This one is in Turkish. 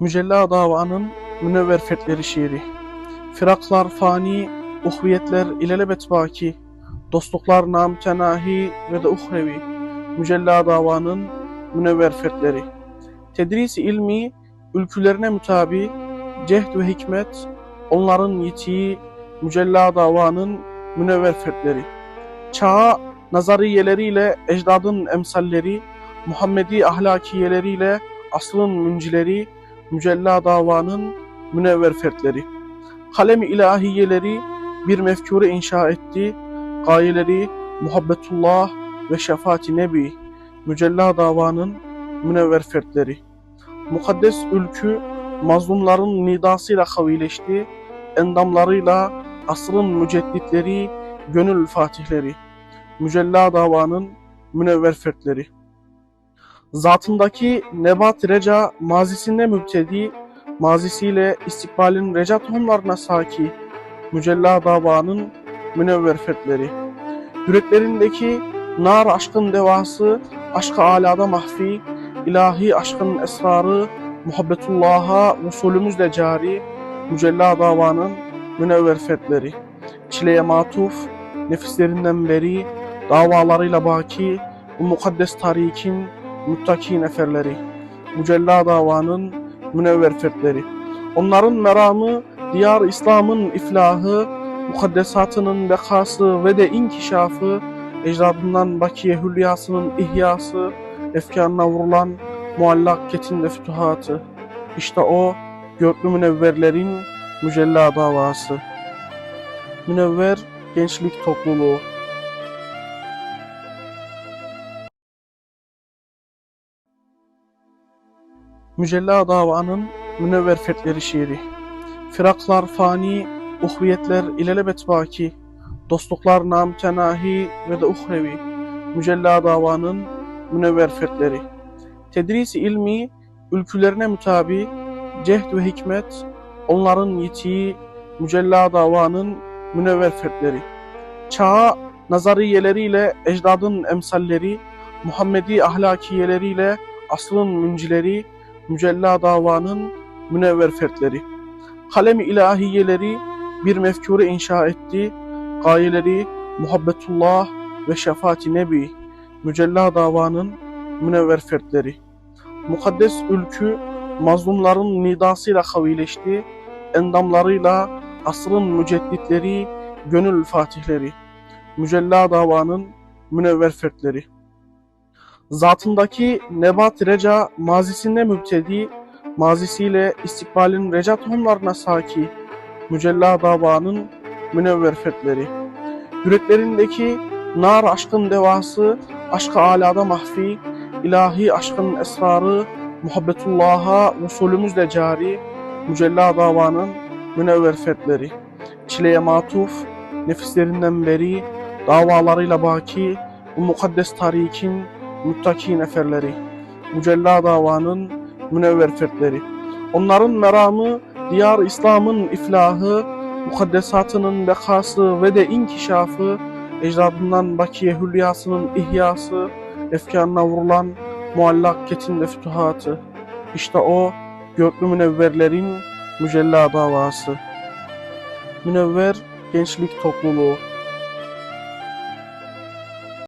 Mücella davanın münevver fertleri şiiri. Firaklar fani, uhviyetler ilelebet baki. Dostluklar namtenahi ve de uhrevi. Mücella davanın münevver fertleri. Tedrisi ilmi, ülkülerine mütabi, cehd ve hikmet, onların yitiği, mücella davanın münevver fertleri. Çağa nazariyeleriyle ecdadın emsalleri, Muhammedi ahlakiyeleriyle asrın müncileri, mücella davanın münevver fertleri. Kalem-i ilahiyeleri bir mefkure inşa etti, gayeleri muhabbetullah ve şefaati nebi, mücella davanın münevver fertleri. Mukaddes ülkü mazlumların nidasıyla kavileşti, endamlarıyla asrın mücedditleri, gönül fatihleri, mücella davanın münevver fertleri. Zatındaki nebat reca mazisinde mübtedi, mazisiyle istikbalin reca tohumlarına saki, mücella davanın münevver fertleri. Yüreklerindeki nar aşkın devası, aşk-ı alada mahfi, ilahi aşkın esrarı, muhabbetullah'a usulümüzle cari, mücella davanın münevver fertleri. Çileye matuf, nefislerinden beri, davalarıyla baki, bu mukaddes tarikin muttaki neferleri, mücella davanın münevver fertleri. Onların meramı, diyar İslam'ın iflahı, mukaddesatının bekası ve de inkişafı, ecdadından bakiye hülyasının ihyası, efkarına vurulan muallak ketinde fütuhatı. İşte o, göklü münevverlerin mücella davası. Münevver Gençlik Topluluğu Mücella davanın münevver fertleri şiiri. Firaklar fani, uhviyetler ilelebet baki. Dostluklar namtenahi ve de uhrevi. Mücella davanın münevver fertleri. Tedrisi ilmi, ülkülerine mütabi, cehd ve hikmet, onların yitiği, mücella davanın münevver fertleri. Çağa nazariyeleriyle ecdadın emsalleri, Muhammedi ahlakiyeleriyle asrın müncileri, mücella davanın münevver fertleri. Kalem-i ilahiyeleri bir mefkure inşa etti, gayeleri muhabbetullah ve şefaati nebi, mücella davanın münevver fertleri. Mukaddes ülkü mazlumların nidasıyla kavileşti, endamlarıyla asrın mücedditleri, gönül fatihleri, mücella davanın münevver fertleri. Zatındaki nebat reca mazisinde mübtedi, mazisiyle istikbalin reca tohumlarına saki, mücella davanın münevver fertleri. Yüreklerindeki nar aşkın devası, aşk-ı alada mahfi, ilahi aşkın esrarı, muhabbetullah'a usulümüzle cari, mücella davanın münevver fertleri. Çileye matuf, nefislerinden beri, davalarıyla baki, bu mukaddes tarikin muttaki neferleri, mücella davanın münevver fertleri. Onların meramı, diyar İslam'ın iflahı, mukaddesatının bekası ve de inkişafı, ecdadından bakiye hülyasının ihyası, efkarına vurulan muallak ketinde fütuhatı. İşte o, göklü münevverlerin mücella davası. Münevver Gençlik Topluluğu